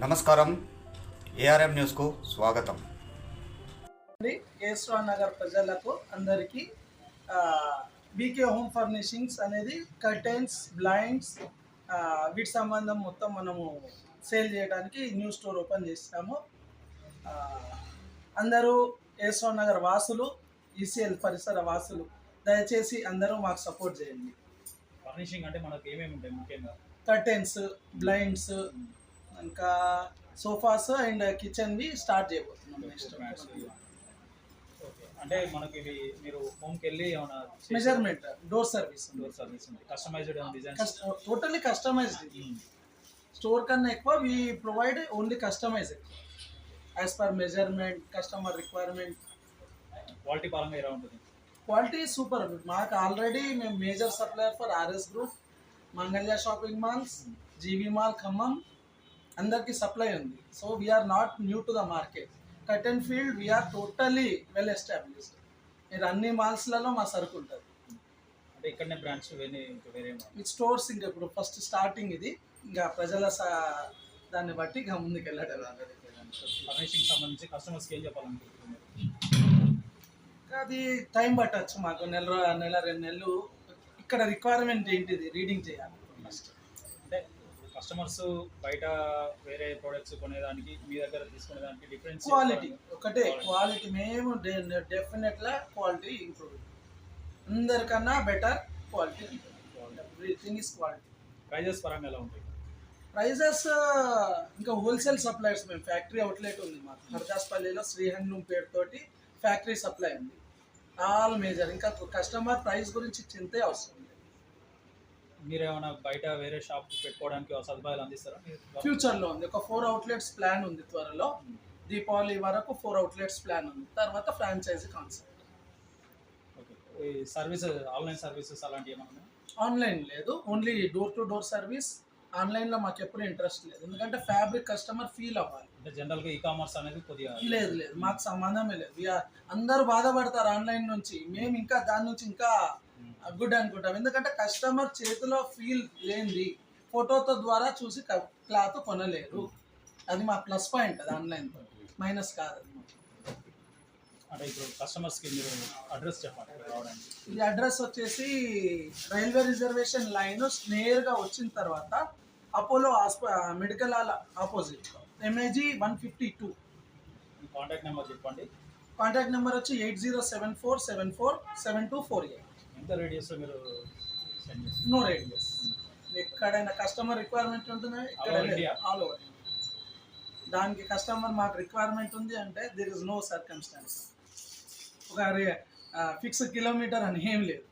నమస్కారం. ఏఆర్ఎం న్యూస్కు స్వాగతం. అండి కేశవ నగర్ ప్రజలకు అందరికీ బీకే హోమ్ ఫర్నిషింగ్స్ అనేది కర్టెన్స్ బ్లైండ్స్ వీటి సంబంధం మొత్తం మనము సేల్ చేయడానికి న్యూ స్టోర్ ఓపెన్ చేస్తాము. ఆ, అందరూ కేశవ నగర్ వాసులు ఈసీఎల్ పరిసర వాసులు దయచేసి అందరూ మాకు సపోర్ట్ చేయండి. ఫర్నిషింగ్ అంటే మనకు ఏమేమి ఉంటాయి ముఖ్యంగా? కర్టెన్స్ బ్లైండ్స్ ఇంకా సోఫాస్ అండ్ కిచెన్వి స్టార్ట్ చేయబోతున్నాం నెక్స్ట్ అంటే మనకి మీరు హోమ్కి వెళ్ళి ఏమైనా measurement door service door service ఉంది. Customised designs totally customised store కన్నా ఎక్కువ we provide only customise as per measurement customer requirement quality పరంగా ఎలా ఉంటుంది? క్వాలిటీ సూపర్ మాకు ఆల్రెడీ మేము major supplier for RS group Mangalya shopping malls GV mall Khammam అందరికీ supply ఉంది. So we're not new to the market curtain field we're totally well established మీరు అన్ని మాల్స్లలో మా సరుకు ఉంటుంది. అంటే ఇక్కడనే బ్రాంచ్ వేరే స్టోర్స్ ఇంకా ఇప్పుడు ఫస్ట్ స్టార్టింగ్ ఇది. ఇంకా ప్రజల దాన్ని బట్టి ఇంకా ముందుకు వెళ్ళడం ఫర్నిషింగ్ సంబంధించి కస్టమర్స్కి ఏం చెప్పాలనుకుంటున్నారు? ఇంకా అది టైం పట్టచ్చు మాకు. నెల నెల రెండు నెలలు. ఇక్కడ రిక్వైర్మెంట్ ఏంటిది? రీడింగ్ చేయాలి. కస్టమర్స్ బయట వేరే ప్రోడక్ట్స్ కొనేదానికి మీ దగ్గర తీసుకునేదానికి డిఫరెన్స్ క్వాలిటీ ఒకటే క్వాలిటీ మేము డెఫినెట్గా క్వాలిటీ ఇంప్రూవ్ అందరికన్నా better quality everything is quality prices పరంగా ఎలా ఉంటాయి? ప్రైజెస్ ఇంకా హోల్సేల్ సప్లైర్స్ మేము. ఫ్యాక్టరీ అవుట్లెట్ ఉంది మాకు. హర్దాస్పల్లిలో శ్రీ హ్యాండ్లూమ్ పేరుతోటి ఫ్యాక్టరీ సప్లై ఉంది. ఆల్ మేజర్ ఇంకా కస్టమర్ ప్రైస్ గురించి చింతే అవసరం. లేదు మీరు ఏమైనా బయట వేరే షాప్ పెట్టుకోవడానికి సదుపాయాలు అందిస్తారా? ఫ్యూచర్లో ఉంది. ఒక ఫోర్ అవుట్లెట్స్ ప్లాన్ ఉంది త్వరలో. దీపావళి వరకు ఫోర్ అవుట్లెట్స్ ప్లాన్ ఉంది. తర్వాత franchise concept okay. Services online services అలాంటివి ఏమైనా ఉన్నాయా? ఆన్లైన్ లేదు. Only door to door service ఆన్లైన్లో మాకు ఎప్పుడు ఇంట్రెస్ట్ లేదు. ఎందుకంటే ఫ్యాబ్రిక్ కస్టమర్ ఫీల్ అవ్వాలి. అంటే జనరల్గా ఈ కామర్స్ అనేది కొద్దిగా లేదు లేదు. మాకు సంబంధమే లేదు. అందరూ బాధపడతారు ఆన్లైన్ నుంచి. మేము ఇంకా దాని నుంచి ఇంకా గుడ్ అనుకుంటాం. ఎందుకంటే కస్టమర్ చేతిలో ఫీల్ లేనిది ఫోటోతో ద్వారా చూసి క్లాత్ కొనలేరు. అది మా ప్లస్ పాయింట్ అది ఆన్లైన్ మైనస్ కాదు. అంటే ఇప్పుడు కస్టమర్స్కి మీరు అడ్రస్ చెప్పండి రావడానికి. ఈ అడ్రస్ వచ్చేసి రైల్వే రిజర్వేషన్ లైన్ నేరుగా వచ్చిన తర్వాత Apollo హాస్ప medical hall opposite MAG one fifty two contact number చెప్పండి. కాంటాక్ట్ నెంబర్ వచ్చి eight zero seven four seven four seven two four eight ఎంత రేడియస్లో మీరు నో రేడియస్ ఎక్కడైనా కస్టమర్ రిక్వైర్మెంట్ ఉంటుంది? ఆల్ ఓవర్ దానికి కస్టమర్ మాకు రిక్వైర్మెంట్ ఉంది అంటే దిర్ ఇస్ నో సర్కమ్స్టాన్స్ ఒక ఫిక్స్ కిలోమీటర్ అని ఏం లేదు.